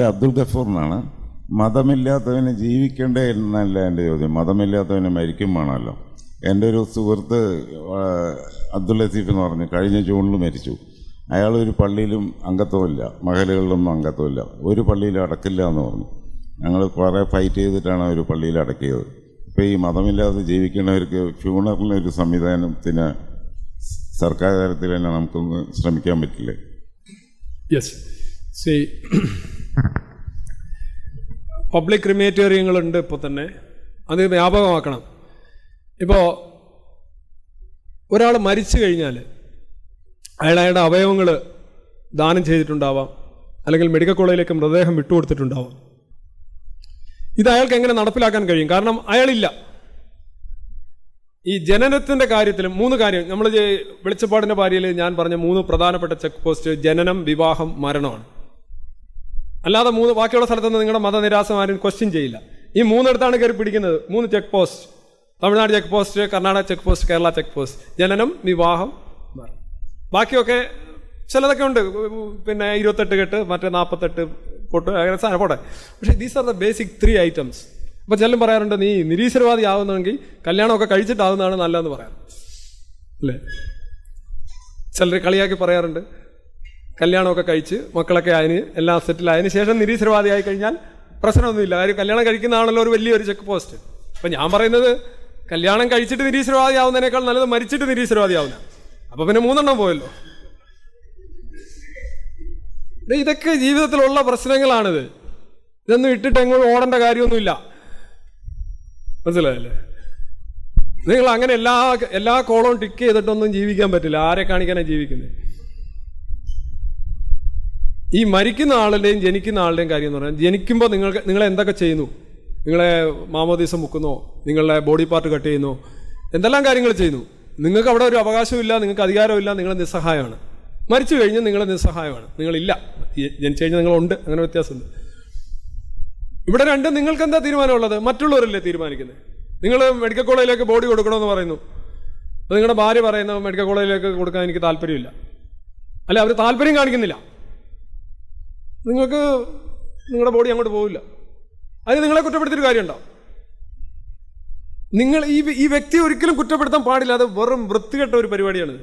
അബ്ദുൽ ഗഫൂറിനാണ്. മതമില്ലാത്തവന് ജീവിക്കണ്ടേ എന്നല്ല എന്റെ ചോദ്യം. മതമില്ലാത്തവന് മരിക്കും വേണമല്ലോ. എന്റെ ഒരു സുഹൃത്ത് അബ്ദുൽ ലസീഫ് എന്ന് പറഞ്ഞു കഴിഞ്ഞ ജൂണിൽ മരിച്ചു. അയാൾ ഒരു പള്ളിയിലും അംഗത്വമില്ല. മഹലുകളിലൊന്നും അംഗത്വമില്ല. ഒരു പള്ളിയിലും അടക്കില്ല എന്ന് പറഞ്ഞു. ഞങ്ങൾ കുറേ ഫൈറ്റ് ചെയ്തിട്ടാണ് ഒരു പള്ളിയിൽ അടക്കിയത്. ഇപ്പോൾ ഈ മതമില്ലാതെ ജീവിക്കുന്നവർക്ക് ഫ്യൂണറിനൊരു സംവിധാനത്തിന് സർക്കാർ തലത്തിൽ തന്നെ നമുക്കൊന്ന് ശ്രമിക്കാൻ പറ്റില്ലേ? യെസ് സി പബ്ലിക് ക്രിമേറ്റേറിയങ്ങളുണ്ട് ഇപ്പോൾ തന്നെ. അത് വ്യാപകമാക്കണം. ഇപ്പോൾ ഒരാൾ മരിച്ചു കഴിഞ്ഞാൽ അയാൾ അയാളുടെ അവയവങ്ങൾ ദാനം ചെയ്തിട്ടുണ്ടാവാം. അല്ലെങ്കിൽ മെഡിക്കൽ കോളേജിലേക്ക് മൃതദേഹം വിട്ടുകൊടുത്തിട്ടുണ്ടാവാം. ഇത് അയാൾക്ക് എങ്ങനെ നടപ്പിലാക്കാൻ കഴിയും? കാരണം അയാളില്ല. ഈ ജനനത്തിന്റെ കാര്യത്തിൽ മൂന്ന് കാര്യം. നമ്മൾ വെളിച്ചപ്പാടിന്റെ ഭാര്യയിൽ ഞാൻ പറഞ്ഞ മൂന്ന് പ്രധാനപ്പെട്ട ചെക്ക് പോസ്റ്റ് ജനനം വിവാഹം മരണമാണ്. അല്ലാതെ മൂന്ന് ബാക്കിയുള്ള സ്ഥലത്തുനിന്ന് നിങ്ങളുടെ മതനിരാസം ആരും ക്വസ്റ്റ്യൻ ചെയ്യില്ല. ഈ മൂന്നിടത്താണ് കയറി പിടിക്കുന്നത്. മൂന്ന് check post Tamil Nadu check post Karnataka check post Kerala check post ജനനം വിവാഹം ബാക്കിയൊക്കെ ചിലതൊക്കെ ഉണ്ട്. പിന്നെ ഇരുപത്തെട്ട് കെട്ട് മറ്റേ നാൽപ്പത്തെട്ട് പൊട്ട് അങ്ങനെ സാധനം പോട്ടെ. പക്ഷേ these are the basic three items അപ്പോൾ ചിലരും പറയാറുണ്ട് നീ നിരീശ്വരവാദി ആവുന്നെങ്കിൽ കല്യാണമൊക്കെ കഴിച്ചിട്ടാവുന്നതാണ് നല്ലതെന്ന് പറയാറ് അല്ലേ? ചിലർ കളിയാക്കി പറയാറുണ്ട്. കല്യാണമൊക്കെ കഴിച്ച് മക്കളൊക്കെ അതിന് എല്ലാം സെറ്റിൽ ആയതിനു ശേഷം നിരീശ്വരവാദിയായി കഴിഞ്ഞാൽ പ്രശ്നമൊന്നുമില്ല. കാര്യം കല്യാണം കഴിക്കുന്നതാണല്ലോ ഒരു വലിയൊരു ചെക്ക് പോസ്റ്റ്. അപ്പം ഞാൻ പറയുന്നത് കല്യാണം കഴിച്ചിട്ട് നിരീശ്വരവാദി ആവുന്നതിനേക്കാൾ നല്ലത് മരിച്ചിട്ട് നിരീശ്വരവാദി ആവുന്ന അപ്പം പിന്നെ മൂന്നെണ്ണം പോയല്ലോ. ഇതൊക്കെ ജീവിതത്തിലുള്ള പ്രശ്നങ്ങളാണിത്. ഇതൊന്നും ഇട്ടിട്ട് എങ്ങോട്ട് ഓടേണ്ട കാര്യമൊന്നുമില്ല. മനസ്സിലായല്ലേ? നിങ്ങൾ അങ്ങനെ എല്ലാ എല്ലാ കോളവും ടിക്ക് ചെയ്തിട്ടൊന്നും ജീവിക്കാൻ പറ്റില്ല. ആരെ കാണിക്കാനാണ് ജീവിക്കുന്നത് ഈ മരിക്കുന്ന ആളുടെയും ജനിക്കുന്ന ആളുടെയും കാര്യം എന്ന് പറഞ്ഞാൽ ജനിക്കുമ്പോൾ നിങ്ങൾക്ക് നിങ്ങൾ എന്തൊക്കെ ചെയ്യുന്നു? നിങ്ങളെ മാമോദീസം മുക്കുന്നോ? നിങ്ങളുടെ ബോഡി പാർട്ട് കട്ട് ചെയ്യുന്നു? എന്തെല്ലാം കാര്യങ്ങൾ ചെയ്യുന്നു? നിങ്ങൾക്ക് അവിടെ ഒരു അവകാശമില്ല നിങ്ങൾക്ക് അധികാരമില്ല നിങ്ങൾ നിസ്സഹായമാണ്. മരിച്ചു കഴിഞ്ഞാൽ നിങ്ങൾ നിസ്സഹായമാണ്. നിങ്ങളില്ല. ജനിച്ചു കഴിഞ്ഞാൽ നിങ്ങളുണ്ട്. അങ്ങനെ വ്യത്യാസമുണ്ട്. ഇവിടെ രണ്ടും നിങ്ങൾക്ക് എന്താ തീരുമാനമുള്ളത്? മറ്റുള്ളവരല്ലേ തീരുമാനിക്കുന്നത്? നിങ്ങൾ മെഡിക്കൽ കോളേജിലേക്ക് ബോഡി കൊടുക്കണമെന്ന് പറയുന്നു. നിങ്ങളുടെ ഭാര്യ പറയുന്ന മെഡിക്കൽ കോളേജിലേക്ക് കൊടുക്കാൻ എനിക്ക് താല്പര്യമില്ല. അല്ല അവർ താല്പര്യം കാണിക്കുന്നില്ല. നിങ്ങൾക്ക് നിങ്ങളുടെ ബോഡി അങ്ങോട്ട് പോവില്ല. അതിന് നിങ്ങളെ കുറ്റപ്പെടുത്തിയൊരു കാര്യമുണ്ടോ? നിങ്ങൾ ഈ ഈ വ്യക്തിയെ ഒരിക്കലും കുറ്റപ്പെടുത്താൻ പാടില്ല അത് വെറും വൃത്തികെട്ട ഒരു പരിപാടിയാണ്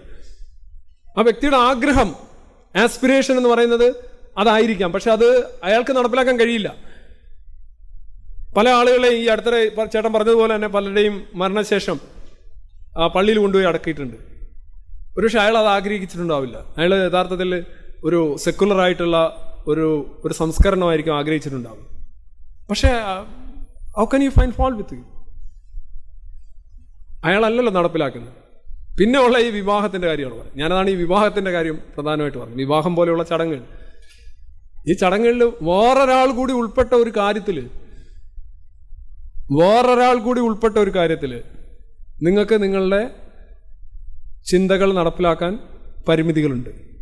ആ വ്യക്തിയുടെ ആഗ്രഹം ആസ്പിറേഷൻ എന്ന് പറയുന്നത് അതായിരിക്കാം. പക്ഷെ അത് അയാൾക്ക് നടപ്പിലാക്കാൻ കഴിയില്ല. പല ആളുകളെ ഈ അടുത്തിടെ ചേട്ടൻ പറഞ്ഞതുപോലെ തന്നെ പലരുടെയും മരണശേഷം ആ പള്ളിയിൽ കൊണ്ടുപോയി അടക്കിയിട്ടുണ്ട്. ഒരുപക്ഷെ അയാൾ അത് ആഗ്രഹിച്ചിട്ടുണ്ടാവില്ല. അയാൾ യഥാർത്ഥത്തിൽ ഒരു സെക്കുലർ ആയിട്ടുള്ള ഒരു ഒരു സംസ്കരണമായിരിക്കും ആഗ്രഹിച്ചിട്ടുണ്ടാവും പക്ഷേ how can you find fault with you അയാളല്ലല്ലോ നടപ്പിലാക്കുന്നത്. പിന്നെ ഉള്ള ഈ വിവാഹത്തിന്റെ കാര്യമാണ് പറയുന്നത്. ഞാനതാണ് ഈ വിവാഹത്തിന്റെ കാര്യം പ്രധാനമായിട്ട് പറഞ്ഞത് വിവാഹം പോലെയുള്ള ചടങ്ങുകൾ. ഈ ചടങ്ങുകളിൽ വേറൊരാൾ കൂടി ഉൾപ്പെട്ട ഒരു കാര്യത്തിൽ വേറൊരാൾ കൂടി ഉൾപ്പെട്ട ഒരു കാര്യത്തിൽ നിങ്ങൾക്ക് നിങ്ങളുടെ ചിന്തകൾ നടപ്പിലാക്കാൻ പരിമിതികളുണ്ട്.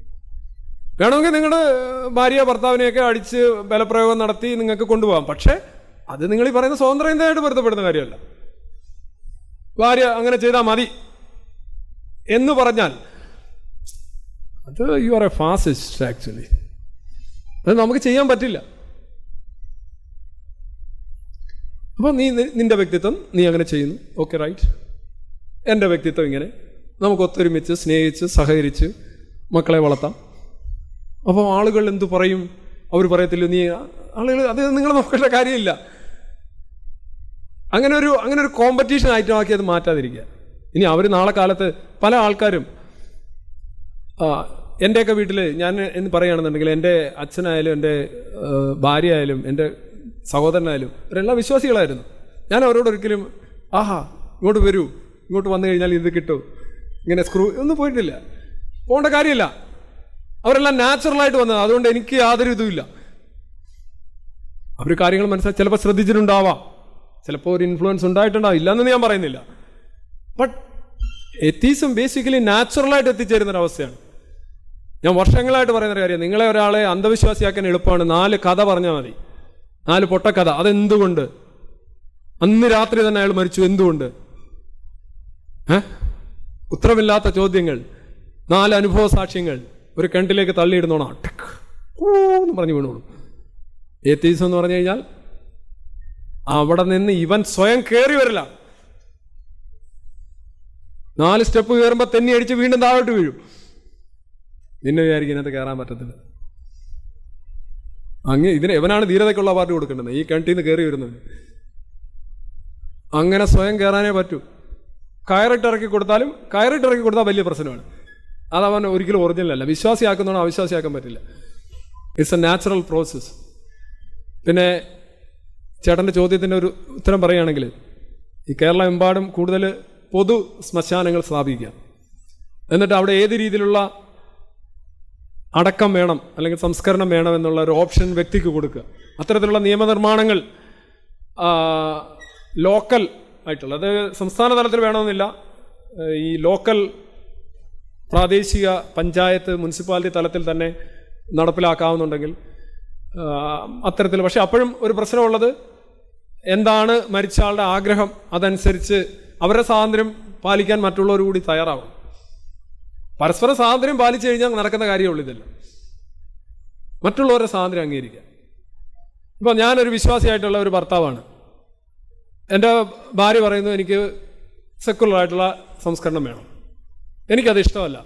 വേണമെങ്കിൽ നിങ്ങളുടെ ഭാര്യ ഭർത്താവിനെയൊക്കെ അടിച്ച് ബലപ്രയോഗം നടത്തി നിങ്ങൾക്ക് കൊണ്ടുപോകാം. പക്ഷേ അത് നിങ്ങൾ ഈ പറയുന്ന സ്വതന്ത്രമായിട്ട് പൊരുത്തപ്പെടുന്ന കാര്യമല്ല. ഭാര്യ അങ്ങനെ ചെയ്താൽ മതി എന്ന് പറഞ്ഞാൽ അത് you are a fascist actually അത് നമുക്ക് ചെയ്യാൻ പറ്റില്ല. അപ്പോൾ നീ നിന്റെ വ്യക്തിത്വം നീ അങ്ങനെ ചെയ്യുന്നു. ഓക്കെ റൈറ്റ് എന്റെ വ്യക്തിത്വം ഇങ്ങനെ. നമുക്ക് ഒത്തൊരുമിച്ച് സ്നേഹിച്ച് സഹകരിച്ച് മക്കളെ വളർത്താം. അപ്പോൾ ആളുകൾ എന്തു പറയും? അവർ പറയത്തില്ല നീ ആളുകൾ അത് നിങ്ങൾ നോക്കേണ്ട കാര്യമില്ല. അങ്ങനെ ഒരു അങ്ങനെ ഒരു കോമ്പറ്റീഷൻ ആക്കി അത് മാറ്റാതിരിക്കുക. ഇനി അവർ നാളെ കാലത്ത് പല ആൾക്കാരും എന്റെയൊക്കെ വീട്ടിൽ ഞാൻ എന്ന് പറയുകയാണെന്നുണ്ടെങ്കിൽ എന്റെ അച്ഛനായാലും എന്റെ ഭാര്യ ആയാലും എന്റെ സഹോദരനായാലും അവരെല്ലാം വിശ്വാസികളായിരുന്നു. ഞാൻ അവരോടൊരിക്കലും ആഹാ ഇങ്ങോട്ട് വരൂ. ഇങ്ങോട്ട് വന്നു കഴിഞ്ഞാൽ ഇത് കിട്ടും. ഇങ്ങനെ സ്ക്രൂ ഒന്നും പോയിട്ടില്ല. പോകേണ്ട കാര്യമില്ല. അവരെല്ലാം നാച്ചുറലായിട്ട് വന്നത്. അതുകൊണ്ട് എനിക്ക് യാതൊരു ഇതുമില്ല അവർ കാര്യങ്ങൾ മനസ്സിലാക്കി ചിലപ്പോൾ ശ്രദ്ധിച്ചിട്ടുണ്ടാവാം. ചിലപ്പോൾ ഒരു ഇൻഫ്ലുവൻസ് ഉണ്ടായിട്ടുണ്ടാവും. ഇല്ലെന്ന് ഞാൻ പറയുന്നില്ല. ബട്ട് എത്തീസും ബേസിക്കലി നാച്ചുറലായിട്ട് എത്തിച്ചേരുന്ന ഒരു അവസ്ഥയാണ്. ഞാൻ വർഷങ്ങളായിട്ട് പറയുന്ന കാര്യം. നിങ്ങളെ ഒരാളെ അന്ധവിശ്വാസിയാക്കാൻ എളുപ്പമാണ്. നാല് കഥ പറഞ്ഞാൽ മതി. നാല് പൊട്ടക്കഥ. അതെന്തുകൊണ്ട്? അന്ന് രാത്രി തന്നെ അയാൾ മരിച്ചു. എന്തുകൊണ്ട്? ഏ? ഉത്തരമില്ലാത്ത ചോദ്യങ്ങൾ. നാല് അനുഭവ സാക്ഷ്യങ്ങൾ. ഒരു കിണറ്റിലേക്ക് തള്ളിയിടുന്നോണം ടക്ക് എന്ന് പറഞ്ഞു വീണോളൂ ഏത്തീസം എന്ന് പറഞ്ഞു കഴിഞ്ഞാൽ അവിടെ നിന്ന് ഇവൻ സ്വയം കയറി വരില്ല. നാല് സ്റ്റെപ്പ് കയറുമ്പോൾ തെന്നി അടിച്ച് വീണ്ടും താഴോട്ട് വീഴും. നിന്നെ വിചാരിക്കും ഇതിനകത്ത് കയറാൻ പറ്റത്തില്ല. അങ്ങ് ഇതിന് ഇവനാണ് ധീരതയ്ക്കുള്ള അവാർഡ് കൊടുക്കേണ്ടത്. ഈ കിണറ്റിൽ നിന്ന് കയറി വരുന്നത് അങ്ങനെ സ്വയം കയറാനേ പറ്റൂ. കയറിട്ട് ഇറക്കി കൊടുത്താലും കയറിട്ട് ഇറക്കി കൊടുത്താൽ വലിയ പ്രശ്നമാണ്. അതവൻ ഒരിക്കലും ഒറിജിനൽ അല്ല വിശ്വാസിയാക്കുന്നതാണ് അവിശ്വാസിയാക്കാൻ പറ്റില്ല. ഇറ്റ്സ് എ നാച്ചുറൽ പ്രോസസ്സ് പിന്നെ ചേട്ടന്റെ ചോദ്യത്തിന്റെ ഒരു ഉത്തരം പറയുകയാണെങ്കിൽ ഈ കേരളം എമ്പാടും കൂടുതൽ പൊതു ശ്മശാനങ്ങൾ സ്ഥാപിക്കുക. എന്നിട്ട് അവിടെ ഏത് രീതിയിലുള്ള അടക്കം വേണം അല്ലെങ്കിൽ സംസ്കരണം വേണം എന്നുള്ള ഒരു ഓപ്ഷൻ വ്യക്തിക്ക് കൊടുക്കുക. അത്തരത്തിലുള്ള നിയമനിർമ്മാണങ്ങൾ ലോക്കൽ ആയിട്ടുള്ള അത് സംസ്ഥാന തലത്തിൽ വേണമെന്നില്ല. ഈ ലോക്കൽ പ്രാദേശിക പഞ്ചായത്ത് മുനിസിപ്പാലിറ്റി തലത്തിൽ തന്നെ നടപ്പിലാക്കാവുന്നുണ്ടെങ്കിൽ അത്തരത്തിൽ. പക്ഷെ അപ്പോഴും ഒരു പ്രശ്നമുള്ളത് എന്താണ് മരിച്ച ആളുടെ ആഗ്രഹം അതനുസരിച്ച് അവരുടെ സ്വാതന്ത്ര്യം പാലിക്കാൻ മറ്റുള്ളവർ കൂടി തയ്യാറാവും പരസ്പര സ്വാതന്ത്ര്യം പാലിച്ചു കഴിഞ്ഞാൽ നടക്കുന്ന കാര്യമുള്ളൂ ഇതല്ല. മറ്റുള്ളവരുടെ സ്വാതന്ത്ര്യം അംഗീകരിക്കുക. ഇപ്പോൾ ഞാനൊരു വിശ്വാസിയായിട്ടുള്ള ഒരു ഭർത്താവാണ്. എന്റെ ഭാര്യ പറയുന്നു എനിക്ക് സെക്കുലർ ആയിട്ടുള്ള സംസ്കരണം വേണം. എനിക്കത് ഇഷ്ടമല്ല.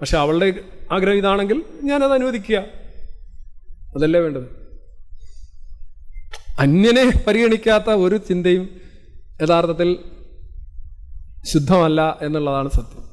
പക്ഷെ അവളുടെ ആഗ്രഹം ഇതാണെങ്കിൽ ഞാനത് അനുവദിക്കുക. അതല്ലേ വേണ്ടത്? അന്യനെ പരിഗണിക്കാത്ത ഒരു ചിന്തയും യഥാർത്ഥത്തിൽ ശുദ്ധമല്ല എന്നുള്ളതാണ് സത്യം.